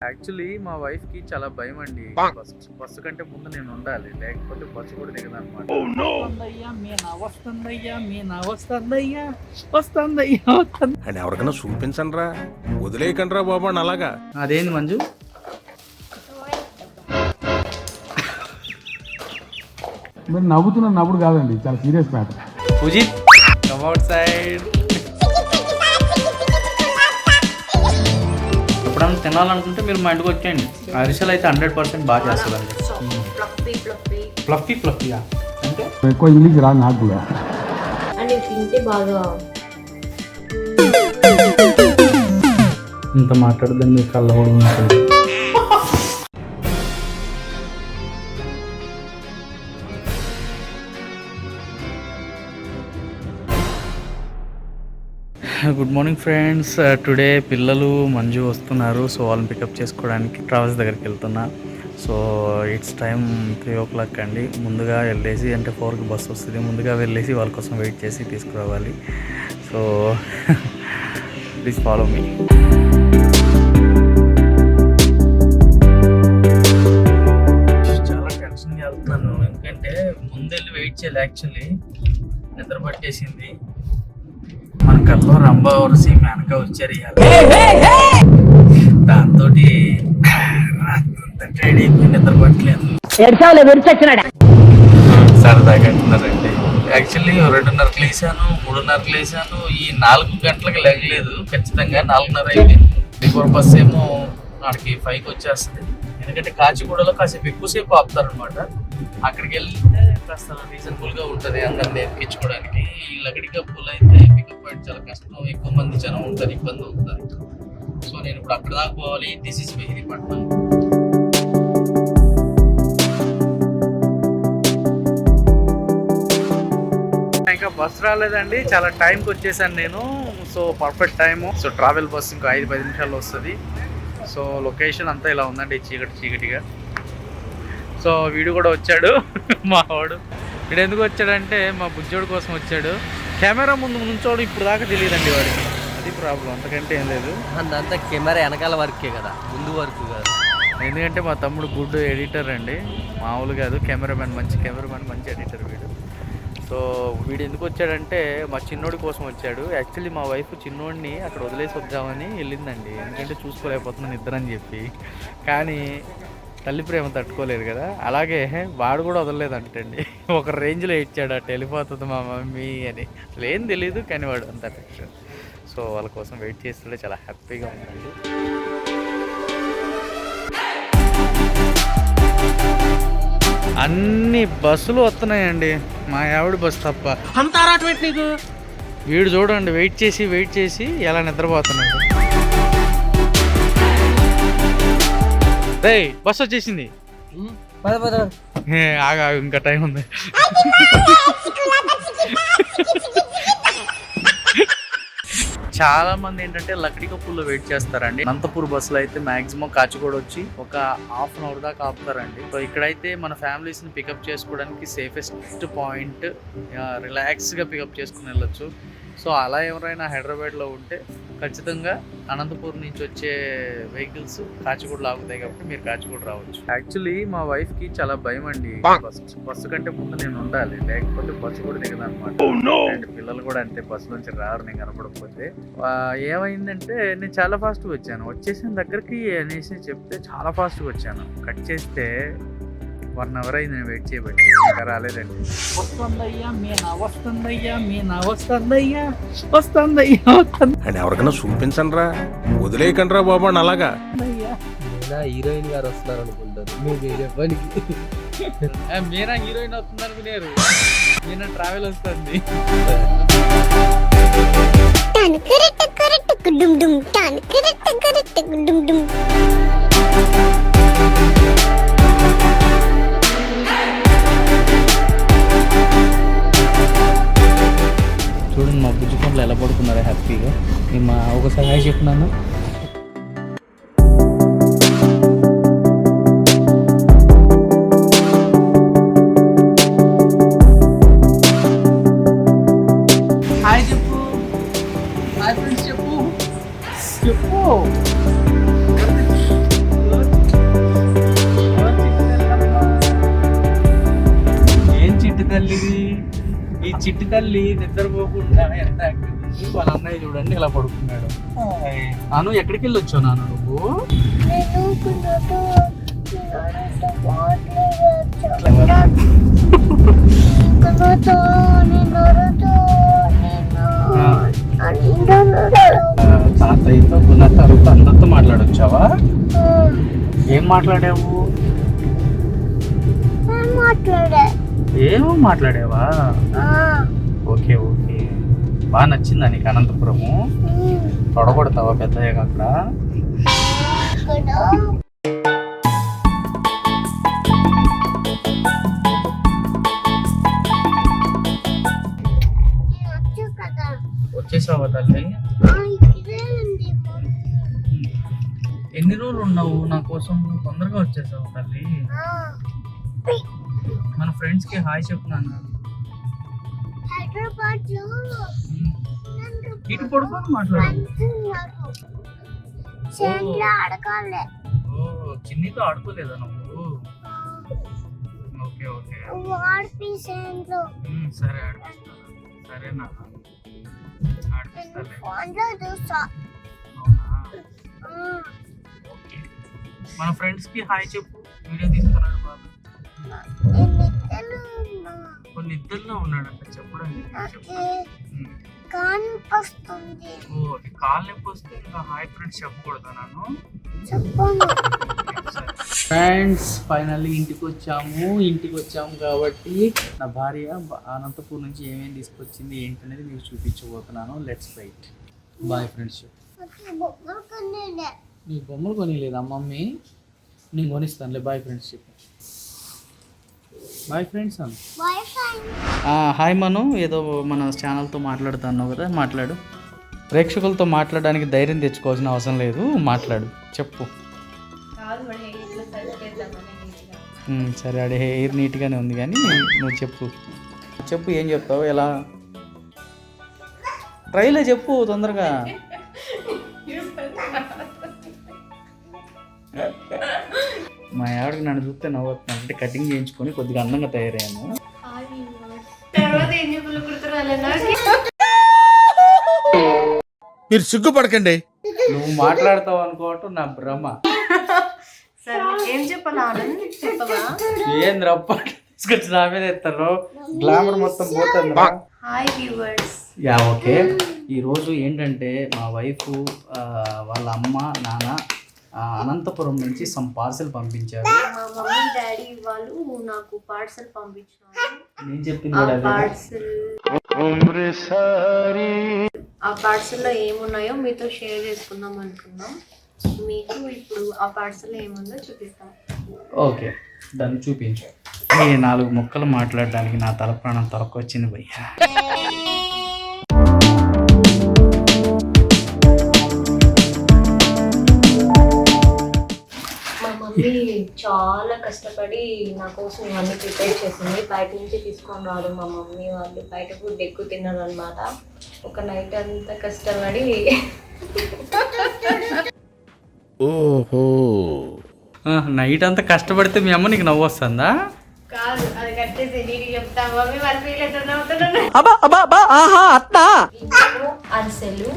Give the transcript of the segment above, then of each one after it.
Actually మా వైఫ్కి చాలా భయం అండి బస్ బస్సు కంటే ముందు నేను ఉండాలి. లేకపోతే బస్సు కూడా వస్తుందయ్యా వస్తుంది అని ఎవరికైనా చూపించండి రా వదిలేయకండి రా బాబు అని అలాగా. అదేంది మంజు? మీరు నవ్వుతున్న నవ్వుడు కాదండి చాలా serious matter Pujith come outside తినాలనుకుంటే మీరు మా ఇంటికి వచ్చేయండి. అరిసెలు అయితే హండ్రెడ్ పర్సెంట్ బాగా చేస్తుందండి ఫ్లఫీ ఫ్లఫీ ఫ్లఫీ ఫ్లఫీయా అంటే? ఎక్కువ ఇంగ్లీష్ రాదు నాకు కూడా. అని తింటే బాగా ఇంత మాట్లాడదని మీకు కళ్ళబడి ఉంటుంది గుడ్ మార్నింగ్ ఫ్రెండ్స్. టుడే పిల్లలు మంజు వస్తున్నారు. సో వాళ్ళని పికప్ చేసుకోవడానికి ట్రావెల్స్ దగ్గరికి వెళ్తున్నా. So it's time three o'clock అండి. ముందుగా వెళ్ళేసి అంటే ఫోర్కి బస్సు వస్తుంది. ముందుగా వెళ్ళేసి వాళ్ళ కోసం వెయిట్ చేసి తీసుకురావాలి. So please follow me. చాలా టెన్షన్ వెళ్తున్నాను ఎందుకంటే ముందెళ్ళి వెయిట్ చేయాలి యాక్చువల్లీ. నిద్ర పట్టేసింది. మన కల్లో రంభా వరసి వెనక వచ్చారు దాంతో రెడీ అయిపోయి నిద్ర పట్టలేదు. సరదాగా అంటున్నారండి. యాక్చువల్లీ రెండున్నరకు లేసాను మూడున్నరకు లేసాను ఈ నాలుగు గంటలకు లేగలేదు ఖచ్చితంగా నాలుగున్నర అయిపోయింది బిఫోర్ బస్ ఏమో నాడికి ఫైవ్కి వచ్చేస్తుంది. ఎందుకంటే కాచిగూడలో కాసేపు ఎక్కువసేపు ఆపుతారనమాట అక్కడికి వెళ్తే కాస్త రీజనబుల్గా ఉంటది అందరిని ఎక్కించుకోవడానికి. ఈ లగడి కప్పులు అయితే పికప్ చాలా కష్టం. ఎక్కువ మంది జనం ఉంటారు ఇబ్బంది అవుతారు. సో నేను ఇప్పుడు అక్కడ దాకా పోవాలి. దిస్ ఇస్ మెహిదీపట్నం ఇంకా బస్ రాలేదండి. చాలా టైంకి వచ్చేసాను నేను. So perfect time so travel bus ఇంకా ఐదు పది నిమిషాల్లో వస్తుంది. సో లొకేషన్ అంతా ఇలా ఉందండి చీకటి చీకటిగా. సో వీడు కూడా వచ్చాడు. మా వాడు. వీడు ఎందుకు వచ్చాడంటే మా బుజ్జోడు కోసం వచ్చాడు. కెమెరా ముందు నుంచోడు ఇప్పుడు దాకా తెలియదండి వాడికి. అది ప్రాబ్లం అంతకంటే ఏం లేదు. అంతా కెమెరా వెనకాల వర్కే కదా. ముందు వర్క్ కాదు. ఎందుకంటే మా తమ్ముడు గుడ్ ఎడిటర్ అండి. మామూలు కాదు. కెమెరామెన్ మంచి కెమెరామెన్ మంచి ఎడిటర్ వీడు. సో వీడు ఎందుకు వచ్చాడంటే మా చిన్నోడి కోసం వచ్చాడు. యాక్చువల్లీ మా వైఫ్ చిన్నోడిని అక్కడ వదిలేసి వద్దామని వెళ్ళిందండి. ఎందుకంటే చూసుకోలేకపోతున్నాను ఇద్దరని చెప్పి. కానీ తల్లి ప్రేమ తట్టుకోలేదు కదా. అలాగే వాడు కూడా వదలలేదంటండి. ఒక రేంజ్లో ఇచ్చాడు అటు వెళ్ళిపోతుంది మా మమ్మీ అని. అసలు ఏం తెలియదు కానీ వాడు అంత అఫెక్షన్ సో వాళ్ళ కోసం వెయిట్ చేస్తుంటే చాలా హ్యాపీగా ఉందండి. అన్ని బస్సులు వస్తున్నాయండి మా ఆవిడ బస్సు తప్ప. వీడు చూడండి వెయిట్ చేసి వెయిట్ చేసి ఎలా నిద్రపోతున్నాడు. రే బస్ వచ్చేసింది. పద పద. ఏ, ఆగు ఆగు, ఇంకా టైం ఉంది. చాలా మంది ఏంటంటే లక్డీ కప్పుల్లో వెయిట్ చేస్తారండి. అనంతపూర్ బస్సులో అయితే మాక్సిమం కాచిగూడ వచ్చి ఒక హాఫ్ అన్ అవర్ దాకా ఆపుతారండి. సో ఇక్కడైతే మన ఫ్యామిలీస్ని పికప్ చేసుకోవడానికి సేఫెస్ట్ పాయింట్ రిలాక్స్గా పికప్ చేసుకుని వెళ్ళొచ్చు. సో అలా ఎవరైనా హైదరాబాద్లో ఉంటే ఖచ్చితంగా అనంతపూర్ నుంచి వచ్చే వెహికల్స్ కాచిగూడ ఆగుతాయి కాబట్టి మీరు కాచిగూడ రావచ్చు. యాక్చువల్లీ మా వైఫ్కి చాలా భయం అండి. బస్ బస్సు కంటే ముందు నేను ఉండాలి. లేకపోతే బస్సు కూడా దిగదన్నమాట. అండ్ పిల్లలు కూడా అంతే బస్సు నుంచి రారు నేను కనపడకపోతే. ఏమైందంటే నేను చాలా ఫాస్ట్గా వచ్చాను. వచ్చేసిన దగ్గరికి అనేసి చెప్తే చాలా ఫాస్ట్గా వచ్చాను. కట్ చేస్తే వన్ అవర్ అయింది నేను వెయిట్ చేయబట్టి. ఇంకా రాలేదండి. వస్తుందయ్యా మీనా వస్తుందయ్యా మీనా వస్తుందయ్యా వస్తుందయ్యా వస్తుందయ్యా. అని ఎవరికైనా చూపించండి రా వదిలేయకండి రా బాబు అని అలాగా. నా హీరోయిన్ గారు వస్తున్నారు అనుకుంటారు. మీరు వేరే పనికి మీనా హీరోయిన్ అవుతుంది అనుకునేరు మీనా ట్రావెల్ వస్తుంది. Tan kereta kereta kedum ఎలా పడుకున్నారో హ్యాపీగా? నేను మా ఒకసారి హాయ్ చెప్తున్నాను ఇలా పడుకున్నాడు? నాను ఎక్కడికి వెళ్ళి వచ్చావు నాన్న. నువ్వు తాతయ్యతో గుణ తర్వాత అందరితో మాట్లాడొచ్చావా ఏం మాట్లాడావు? మాట్లాడే? ఏమో మాట్లాడావా? బాగా నచ్చిందా నీకు అనంతపురము. తొడగొడతావా పెద్దయ్యాక అక్కడ? వచ్చేసావా తల్లి? ఎన్ని రోజులు ఉన్నావు? నా కోసం తొందరగా వచ్చేసావు తల్లి? మన ఫ్రెండ్స్కి హాయ్ చెప్పు నాన్న. హైదరాబాద్లో ఇటు పడుకొని మాట్లాడు. ఓ. చిన్నితో ఆడుకోలేదా నువ్వు? Okay okay. సరే ఆడిపిస్తా. సరే మన ఫ్రెండ్స్కి హాయ్ చెప్పు. వీడియో తీస్తున్నాడు బాబు. కొన్ని ఇద్దరులో ఉన్నాడంట చెప్పడానికి చెప్పు ఉమ్. కనిపిస్తుంది ఓ కాల్ నొప్పి వస్తే ఇంకా హాయ్ ఫ్రెండ్స్ చెప్పకూడదా నన్ను? ఫ్రెండ్స్ ఫైనల్లీ ఇంటికి వచ్చాము ఇంటికి వచ్చాము కాబట్టి నా భార్య అనంతపూర్ నుంచి ఏమేమి తీసుకొచ్చింది ఏంటనేది మీకు చూపించబోతున్నాను. లెట్స్ రైట్ బాయ్ ఫ్రెండ్స్ నీ బొమ్మలు కొనిలేదు మమ్మీ? నేను కొనిస్తానులే. బాయ్ ఫ్రెండ్స్ చెప్పు. Bye friends hi Manu. ఏదో మన ఛానల్తో మాట్లాడుతున్నావు కదా మాట్లాడు. ప్రేక్షకులతో మాట్లాడడానికి ధైర్యం తెచ్చుకోవాల్సిన అవసరం లేదు మాట్లాడు. చెప్పు. సరే అడే హెయిర్ నీట్గానే ఉంది కానీ నువ్వు చెప్పు. చెప్పు ఏం చెప్తావు ఎలా? ట్రైలే చెప్పు తొందరగా. మా ఆవిడకి నన్ను చూస్తే నవ్వుతున్నాను అంటే కటింగ్ చేయించుకొని కొద్దిగా అందంగా తయారయ్యాను. మీరు సిగ్గుపడకండి. నువ్వు మాట్లాడతావు అనుకోవటం నా భ్రమ. ఏం చెప్పాలి తీసుకొచ్చి నా మీద ఎత్తారు? గ్లామర్ మొత్తం పోతుంది రా. Hi viewers yeah okay. ఈరోజు ఏంటంటే మా వైఫ్ వాళ్ళ అమ్మ నాన్న అనంతపురం నుంచి సమ్ పార్సెల్ పంపించారు. మా మమ్మీ డాడీ వాళ్ళు నాకు పార్సల్ పంపించినారు. నేను చెప్పింది ఆ కూడా అదే పార్సల్ ఆ పార్సల్లో ఏమున్నాయో మీతో షేర్ చేసుకుందాం అనుకున్నాం. మీకు ఇప్పుడు ఆ పార్సల్ ఏముందో చూపిస్తాం. ఓకే దాన్ని చూపించు. ఈ నాలుగు ముక్కలు మాట్లాడడానికి నా తల ప్రాణం తలకొచ్చింది భయ్యా. మమ్మీ చాలా కష్టపడి నా కోసం ఇవన్నీ ప్రిపేర్ చేసింది. బయట నుంచి తీసుకొని రాదు మా మమ్మీ వాళ్ళు. బయట ఫుడ్ ఎక్కువ తిన్నారు అనమాట ఒక నైట్ అంతా కష్టపడి ఓహో. నైట్ అంతా కష్టపడితే మీ అమ్మ నీకు నవ్వు వస్తుందా? కాదు అది కట్టేసి నీకు చెప్తా మమ్మీ వాళ్ళు ఫీల్ అవుతున్నా అరిసెలు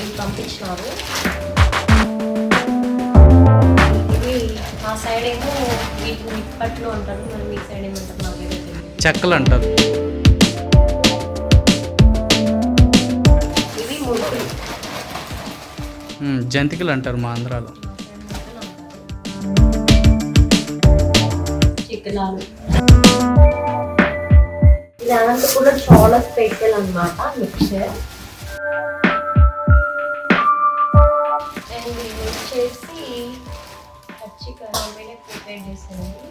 ఇవి పంపించినారు. మా సైడ్ ఏమో వీటిని నిప్పట్లు అంటారు మరి మీ సైడ్ ఏమంటారు చెక్కలు అంటారు. ఇవి జంతికలు అంటారు మా ఆంధ్రాలో. చిక్కలాలు అనంతపురం చాలా స్పెషల్ అన్నమాట మిక్చర్.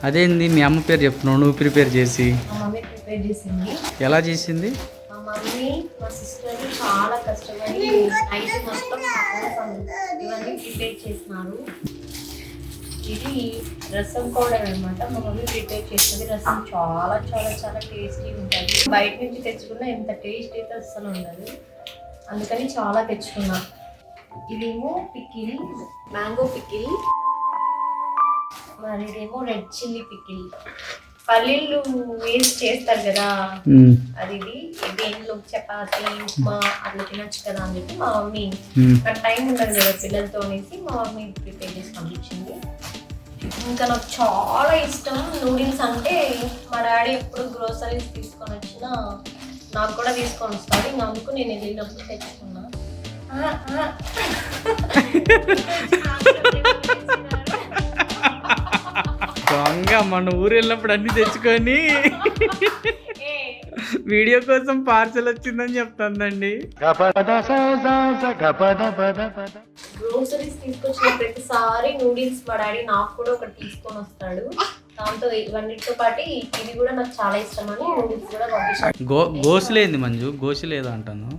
అదేంది? మీ అమ్మ పేరు చెప్తున్నావు నువ్వు ప్రిపేర్ చేసి. ఎలా చేసింది? మా మమ్మీ మా సిస్టర్ చాలా కష్టపడి నైట్ మొత్తం ఇవన్నీ ప్రిపేర్ చేసినారు. ఇది రసం పౌడర్ అన్నమాట. మా మమ్మీ ప్రిపేర్ చేస్తుంది రసం చాలా చాలా చాలా టేస్టీ ఉంటుంది. బయట నుంచి తెచ్చుకున్న ఎంత టేస్ట్ అయితే అస్సలు ఉండదు. అందుకని చాలా తెచ్చుకున్నా. ఇదేమో పికిల్ మ్యాంగో పికిల్ మరి ఇదేమో రెడ్ చిల్లీ పికిల్. పల్లీలు వేసి చేస్తారు కదా? అది ఇది దేంట్లో చపాతి ఉప్మా అట్లా తినొచ్చు కదా అని చెప్పి మా మమ్మీ నాకు టైం ఉండదు కదా పిల్లలతో అనేసి మా మమ్మీ ప్రిపేర్ చేసి పంపించింది. ఇంకా నాకు చాలా ఇష్టం నూడిల్స్ అంటే మా డాడీ ఎప్పుడు గ్రోసరీస్ తీసుకొని వచ్చినా నాకు కూడా తీసుకొని వస్తాడు. ఇంకా అందుకు నేను వెళ్ళినప్పుడు తెచ్చుకున్నా. దొంగ మన ఊరు వెళ్ళినప్పుడు అన్ని తెచ్చుకొని. ఏ, వీడియో కోసం పార్సల్ వచ్చిందని చెప్తుందండి. గ్రోసరీస్ తీసుకొచ్చిన ప్రతిసారి నూడిల్స్ మా డాడీ నాకు కూడా ఒకటి తీసుకొని వస్తాడు. దాంతో ఇవన్నిటితో పాటు ఇది కూడా నాకు చాలా ఇష్టం అని నూడిల్స్ కూడా పంపిస్తాను గో గోసులేంది మంజు గోసులేదు అంటాను.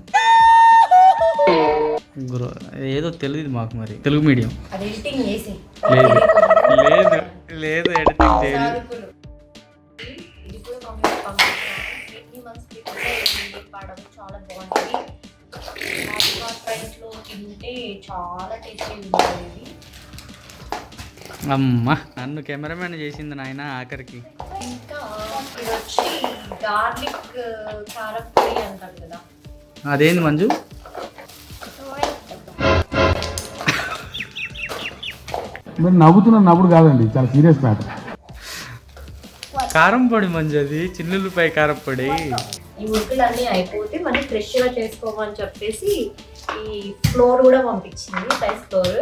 గ్రో ఏదో తెలియదు మాకు మరి తెలుగు మీడియం. అది ఎడిటింగ్ చేసి. లేదు. లేదు. లేదు ఎడిటింగ్ చాలా బాగుంటుంది తింటే చాలా టేస్టీ ఉంటుంది. అమ్మ నన్ను కెమెరామెన్ చేసింది నాయన ఆఖరికి. ఇంకా ఇది వచ్చి గార్లిక్ కారపొడి అంటారు కదా. అదేంది మంజు? మీరు నవ్వుతున్న నవ్వుడు కాదండి చాలా సీరియస్ మ్యాటర్ కారం పొడి మంజు అది చిన్నులపై కారం పొడి. ఈ ఉరుకులన్నీ అయిపోతే మళ్ళీ ఫ్రెష్గా చేసుకోమని చెప్పేసి ఈ ఫ్లోర్ కూడా పంపించింది రైస్ ఫ్లోర్.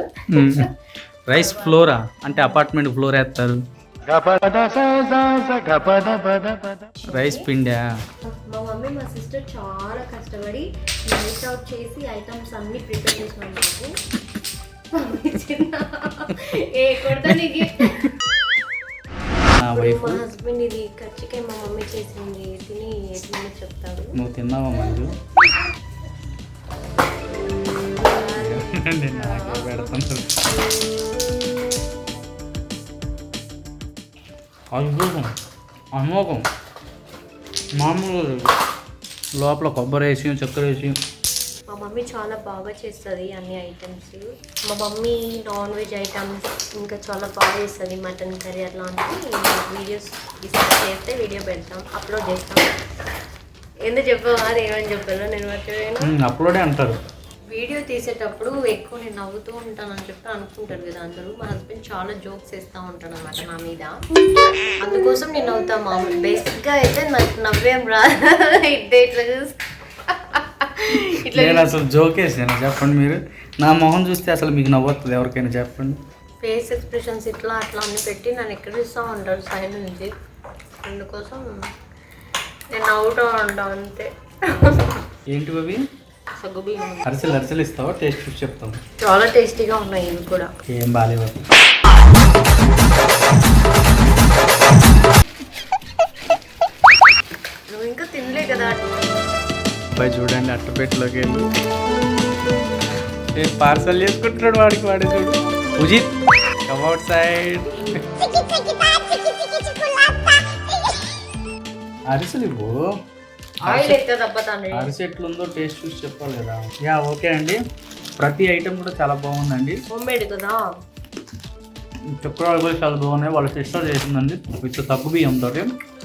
రైస్ ఫ్లోరా అంటే అపార్ట్మెంట్ ఫ్లోర్ వేస్తారు. రైస్ పిండా? మా మమ్మీ మా సిస్టర్ చాలా కష్టపడి నైట్ అవుట్ చేసి ఐటమ్స్ అన్ని ప్రిపేర్ చేసినాం ఏ కొడతా నీకు నా వైఫ్ మా హస్బెండ్ ఇది ఖర్చుకే మా మమ్మీ చేసింది. తిని చెప్తాడు. నువ్వు తిన్నావా మంజు? నేను నాకే పెడుతున్నాను అద్భుతం. అమోఘం. మామూలు. లోపల కొబ్బరి వేసి చక్కెర వేసి. మమ్మీ చాలా బాగా చేస్తుంది అన్ని ఐటమ్స్ మా మమ్మీ నాన్ వెజ్ ఐటమ్స్ ఇంకా చాలా బాగా చేస్తుంది మటన్ కర్రీ అట్లాంటివి. వీడియోస్ చేస్తే వీడియో పెడతాం అప్లోడ్ చేస్తాం. ఎందుకు చెప్పావు? ఏమని చెప్పాను నేను మర్చిపోయాను. అప్లోడే అంటారు. వీడియో తీసేటప్పుడు ఎక్కువ నేను నవ్వుతూ ఉంటానని చెప్పి అనుకుంటారు కదా అందరూ. మా హస్బెండ్ చాలా జోక్స్ వేస్తూ ఉంటాడు అనమాట నా మీద. అందుకోసం నేను నవ్వుతా మామూలు. బేసిక్గా అయితే నాకు నవ్వేం రాదు. ఇట్లా చూసి. నేను అసలు జోకేసాను చెప్పండి మీరు. నా మొహం చూస్తే అసలు మీకు నవ్వుతుంది ఎవరికైనా చెప్పండి. ఫేస్ ఎక్స్ప్రెషన్స్ ఇట్లా అట్లా అన్ని పెట్టి నన్ను ఎక్కడిస్తూ ఉంటారు సైడ్ నుంచి. అందుకోసం నేను నవ్వుతూ ఉంటాను అంతే. ఏంటి అవి సగ్గుబియ్యం అరిసెలు అరిసెలు ఇస్తావా? టేస్ట్ చూసి చెప్తాం చాలా టేస్టీగా ఉన్నాయి ఇవి కూడా. ఏం బాగాలేవు నువ్వు ఇంకా తినలే కదా. అబ్బాయి చూడండి అట్టపెట్టిలోకి వెళ్ళి. ఏ పార్సల్ చేసుకుంటున్నాడు వాడికి వాడే చూడు. ఉజిత్ కమౌట్ సైడ్ అరిసెలు ఇవ్వు. అరిసె ఎట్లుందో టేస్ట్ చూసి చెప్పాలి కదా. యా ఓకే అండి. ప్రతి ఐటెం కూడా చాలా బాగుందండి. హోమ్ మేడ్ కదా? చక్రాలు కూడా చాలా బాగున్నాయి. వాళ్ళ సిస్టర్ చేసిందండి. విత్ తగ్గు బియ్యంతో